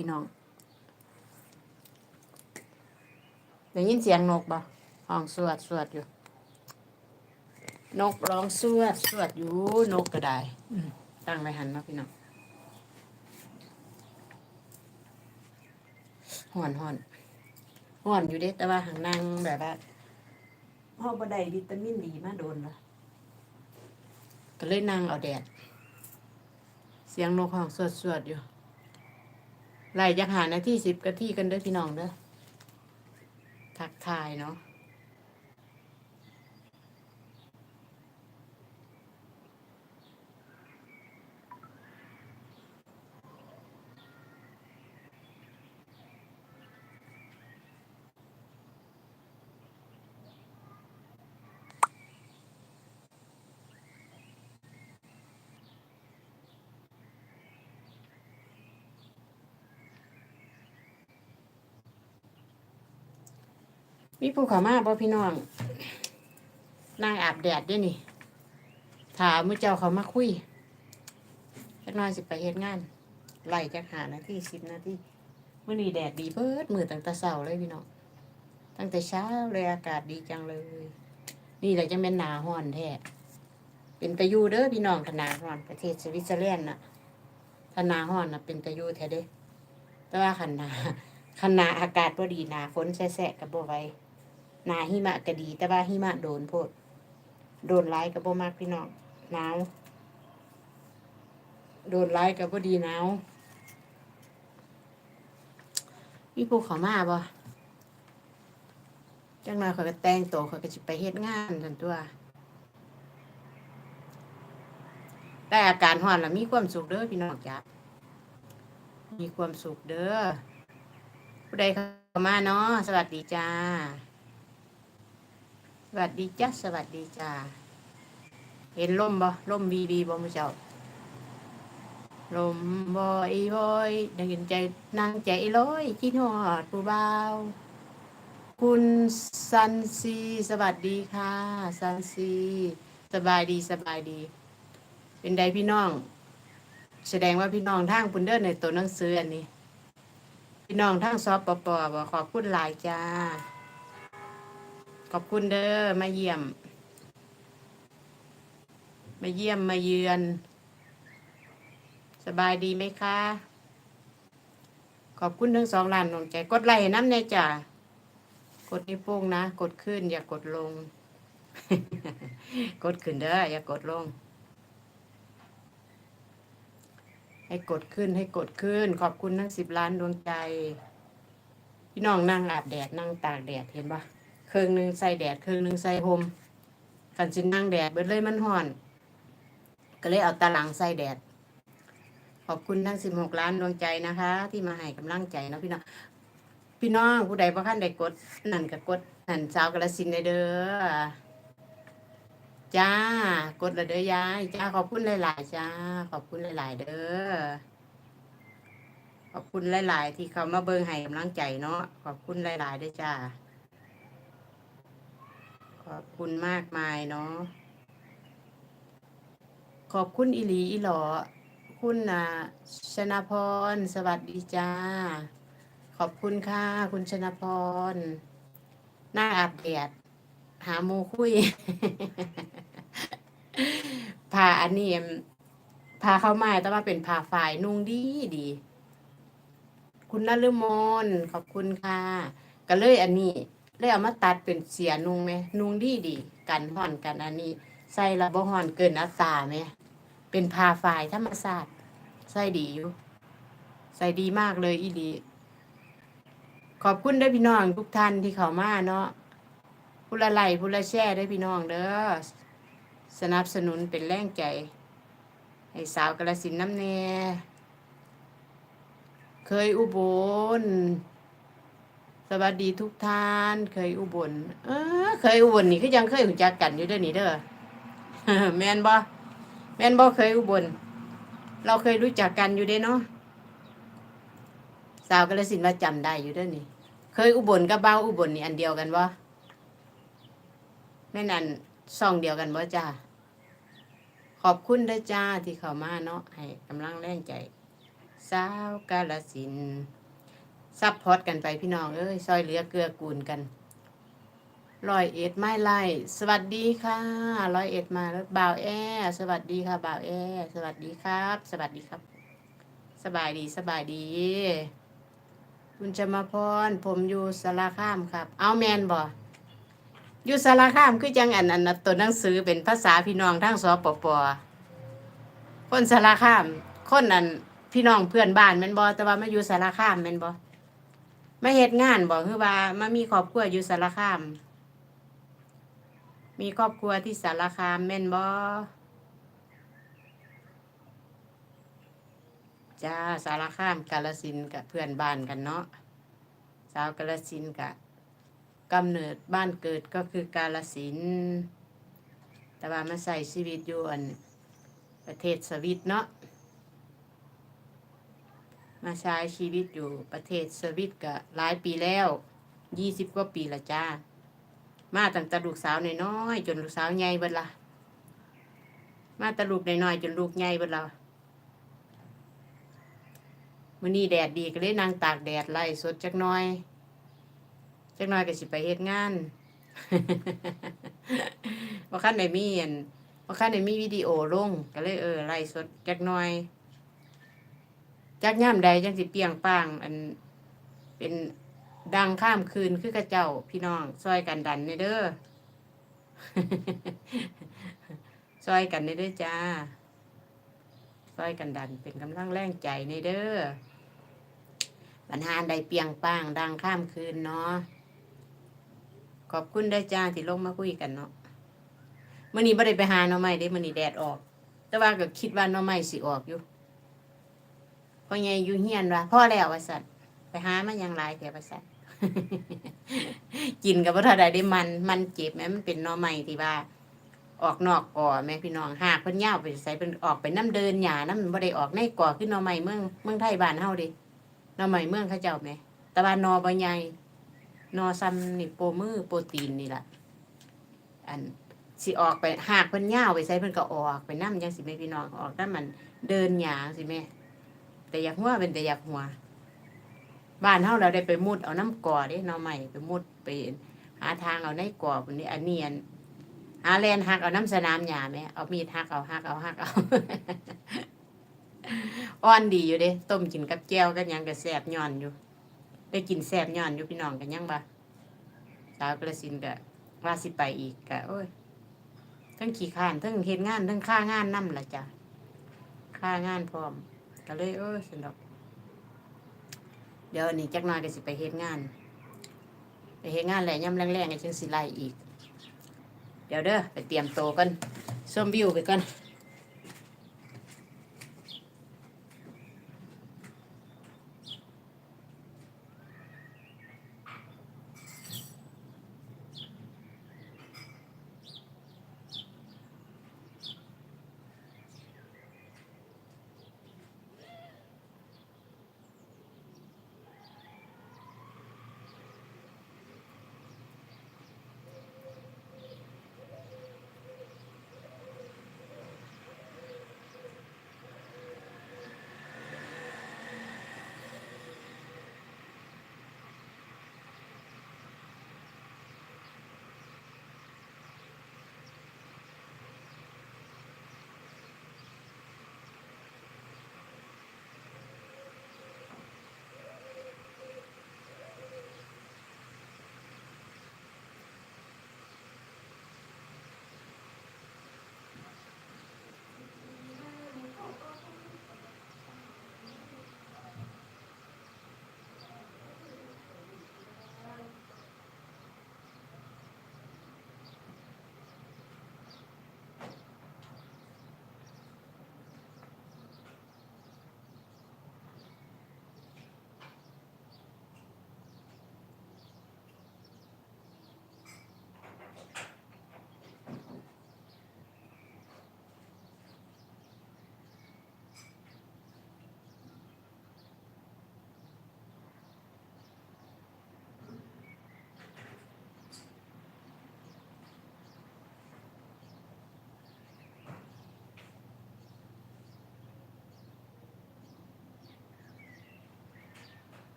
พี่น้องได้ยินเสียงนกบ่ห้องสวดสวดอยู่ นกร้องสวดสวดอยู่นกก็ได้อืมตั้งไว้หันเนาะพี่น้องห่อนห่อนห่อนอยู่เด้แต่ว่าหางนางแบบว่าพ่อบ่ได้วิตามินดีมาโดนละก็เลยนั่งเอาแดด เสียงนกห้องสวดสวดอยู่ ไล่จักหานาที่สิบกะที่กันเด้อพี่น้องเด้อทักทายเนาะ มีผู้ขามาบ่พี่น้องนั่งอาบแดดด้วยนี่ถามมือเจ้าเขามาคุยจักน้อยสิไปเฮ็ดงานไล่จักหานาทีสิบนาทีมื่อนี้แดดดีเบิดมือตั้งแต่เช้าเลยพี่น้องตั้งแต่เช้าเลยอากาศดีจังเลย นี่แหละจะเป็นหนาห้อนแท้เป็นตะยูเด้อพี่น้องขนาห้อนประเทศสวิตเซอร์แลนด์น่ะถ้าหนาห้อนน่ะเป็นตะยูแท้เด้แต่ว่าขันนาขันนาอากาศบ่ดีหนาฝนแสะๆกับบ่ไว้ หนาหิมะก็ดี แต่ว่าหิมะโดนโพดโดนร้ายกับบ่มากพี่น้องหนาวโดนร้ายกับบ่ดีหนาวมีผู้เขามาบ่จังหน่อยเขาก็แต่งตัวเขาก็สิไปเฮ็ดงานทันตัวได้อาการห่อนแล้วมีความสุขเด้อพี่น้องจ้ะมีความสุขเด้อผู้ใดเข้ามาเนาะสวัสดีจ้า วัสดีจ้าสวัสดีจ้าเห็นล่มบ่ล่มบีบีบ่มือเจ้าลมบ่อยบ่อยดังเห็นใจนางใจลอยคิดฮอดผู้บ่าคุณซันซีสวัสดีค่ะซันซีสบายดีสบายดี เป็นใดพี่น้อง แสดงว่าพี่น้องทางปุ่นเดินในตัวหนังสืออันนี้ พี่น้องทางซอปปปบอกขอบคุณหลายจ้า ขอบคุณเด้อมาเยี่ยม มาเยี่ยมมาเยือน สบายดีไหมคะ ขอบคุณทั้งสองล้านดวงใจ กดไลค์น้ำในจ้ากดนิ้วโป้งนะ กดขึ้น อย่ากดลง กดขึ้นเด้ออย่ากดลง ให้กดขึ้นให้กดขึ้น ขอบคุณทั้งสิบล้านดวงใจ พี่น้องนั่งอาบแดดนั่งตากแดดเห็นปะ เครื่องหนึ่งใส่แดดเครื่องหนึ่งใส่โฮมกันสินั่งแดดเบิดเลยมันห่อน ก็เลยเอาตาหลังใส่แดด ขอบคุณทั้งสิบหกล้านดวงใจนะคะ ที่มาให้กำลังใจเนาะพี่น้องพี่น้องผู้ใดบ่คันได้กด นั่นก็กด นั่นสาวกระสินได้เด้อจ้ากดละเด้อยายจ้าขอบคุณหลายๆจ้า ขอบคุณหลาย ๆ เด้อขอบคุณหลาย ๆ ที่เขามาเบิ่งให้กำลังใจเนาะขอบคุณหลายๆเด้อจ้า อบคุณมากมายเนาะขอบคุณอิหลีอิหลอ คุณนะชนะพร สวัสดีจ้า ขอบคุณค่ะ คุณชนะพร หน้าอาบแดดหาโมคุยพาอันนี้พาเข้ามาแต่ว่าเป็นพาฝ่ายนุ่งดีดี คุณนฤมลขอบคุณค่ะ ก็เลยอันนี้ เลยเอามาตัดเป็นเสียนุงไหมนุงดีดีกันห่อนกันอันนี้ ใส่ระบ่ห่อนเกินอัตราไหมเป็นพาฝ่ายธรรมศาสตร์ใส่ดีอยู่ใส่ดีมากเลยอีดี ขอบคุณเด้พี่น้องทุกท่านที่เข้ามาเนาะผู้ละไลค์ผู้ละแช่ได้พี่น้องเด้อสนับสนุนเป็นแรงใจให้สาวกระสินน้ำแน่เคยอุบล สวัสดีทุกท่าน เคยอุบล เออ เคยอุบลนี่ก็ยังเคยหูจักกันอยู่ด้อนี่เด้อแมนบ่แมนบ่เคยอุบล เราเคยรู้จักกันอยู่เด้เนาะสาวกระสินธุ์ว่าจำได้อยู่ด้อนี่ เคยอุบลกับบ้าอุบลนี่อันเดียวกันบ่แม่นั่นซองเดียวกันบ่จ้าขอบคุณด้อจ้าที่เข้ามาเนาะให้กำลังแรงใจ สาวกาลสิน ซับพอดกันไปพี่น้องเอ้ยซอยเหลือเกลือกูลกันร้อยเอ็ดไม่ไล่สวัสดีค่ะร้อยเอ็ดมาแล้วบ่าวแอสวัสดีค่ะบ่าวแอสวัสดีครับ สวัสดีครับ สบายดีสบายดี คุณจะมาพรผมอยู่สารคามครับ เอาแมนบ่อยู่สารคามคือจังอันอันน่ะตัวหนังสือเป็นภาษาพี่น้องทั้งสปปคนสารคาม คนอันพี่น้องเพื่อนบ้านแม่นบ่แต่ว่ามาอยู่สารคามแม่นบ่ มาเฮ็ดงานบ่คือว่ามามีครอบครัวอยู่สารคาม มีครอบครัวที่สารคามแม่นบ่จ้าสารคามกาลสินกับเพื่อนบ้านกันเนาะสาวกาลสินกับกำเนิดบ้านเกิดก็คือกาลสินแต่ว่ามาใส่ชีวิตอยู่อันประเทศสวิตเนาะ มาใช้ชีวิตอยู่ประเทศสวิตก็หลายปีแล้วยี่สิบกว่าปีละจ้า มาตั้งแต่ลูกสาวน้อยๆจนลูกสาวใหญ่เบิดละมาแต่ลูกน้อยๆจนลูกใหญ่เบิดละมื้อนี้แดดดีก็เลยนั่งตากแดดไล่สดจักน้อยจักน้อยก็สิไปเฮ็ดงานบ่คันได้มีอันบ่คันได้มีวิดีโอลงก็เลยเออไล่สดจักน้อย จักย่ามใดจังสิเปียงป้าง อันเป็นดังข้ามคืนคือกระเจ้าพี่น้องซอยกันดันในเด้อซอยกันในเด้อจ้าซอยกันดันเป็นกำลังแรงใจในเด้อปัญหาใดเปียงป้าง ดังข้ามคืนเนาะขอบคุณได้จ้าที่ลงมาคุยกันเนาะมื่อนี้ไม่ได้ไปหาหน่อไม้เด้มื่อนี้แดดออก แต่ว่าก็คิดว่าหน่อไม้สิออกอยู่ พราะไงอยู่เฮียนว่าพ่อแล้วว่าสัตว์ไปหามันยังลายแต่ว่าสัตว์กินกับว่าเท่าใดได้มันมันเจ็บแม้มันเป็นน่อไม้ที่ว่า ออกนอกก่อแม่พี่น้องหากเพิ่นยาวไปใส่เพิ่นออกไปน้ำเดินหยาน้ำบ่ได้ออกในก่อขึ้นน่อไม้เมืองเมืองไทยบ้านเฮาดิน่อไม้เมืองเขาเจ้าแหม่ต่ว่านอบ่ใหญ่นอซ้ำนี่โปรมือโปรตีนนี่ล่ะอันสิออกไปหากเพิ่นยาวไปใส่เพิ่นก็ออกไปน้ำจังสิแม่พี่น้องออกน้ำมันเดินหยาสิแม่ แต่อยากหัวเป็นแต่อยากหัว บ้านเฮาเราได้ไปมุดเอาน้ำก่อเด้หน่อไม้ไปมุดไปหาทางเอาในก่อพุ่นนี้อันเนียนหาแลนหักเอาน้ำสนามหญ้าไหมเอามีดหักเอาหักเอาหักเอาอ่อนดีอยู่เด้ต้มกินกับแก้วกันยังก็แซ่บย่อนอยู่ ได้กินแซ่บย่อนอยู่พี่น้องกันยังบ่สาวกระสินก็ว่าสิไปอีกก็โอ้ยทั้งขี่ข้านทั้งเฮ็ดงานทั้งค่างานนำล่ะจ้ะค่างานพร้อม ก็เลยเออสนดอก เดี๋ยวนี้จักหน่อยก็สิไปเฮ็ดงาน ไปเฮ็ดงานแหละย่ำแรงๆไอ้จังสิไล่อีก เดี๋ยวเด้อไปเตรียมโตกันส้มวิวไปกัน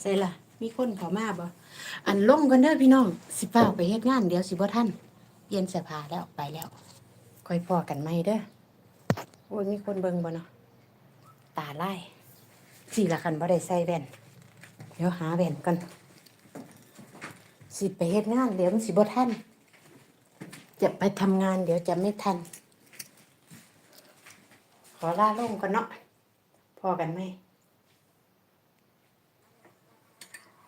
ใส่ละมีคนเขอมาบ่อันลงกันเด้อพี่น้อง สิเฝ้าไปเฮ็ดงานเดี๋ยวสิบ่ทันเย็นเสื้อผ้าแล้วไปแล้วค่อยพอกันไหมเด้อโอ้ยมีคนเบิ่งบ่เนาะตาไล่สิละคันบ่ได้ใส่แว่นเดี๋ยวหาแว่นก่อนสิไปเฮ็ดงานเดี๋ยวมันสิบ่ทันจะไปทำงานเดี๋ยวจะไม่ทัน ขอลาลงก่อนเนาะพอกันไหม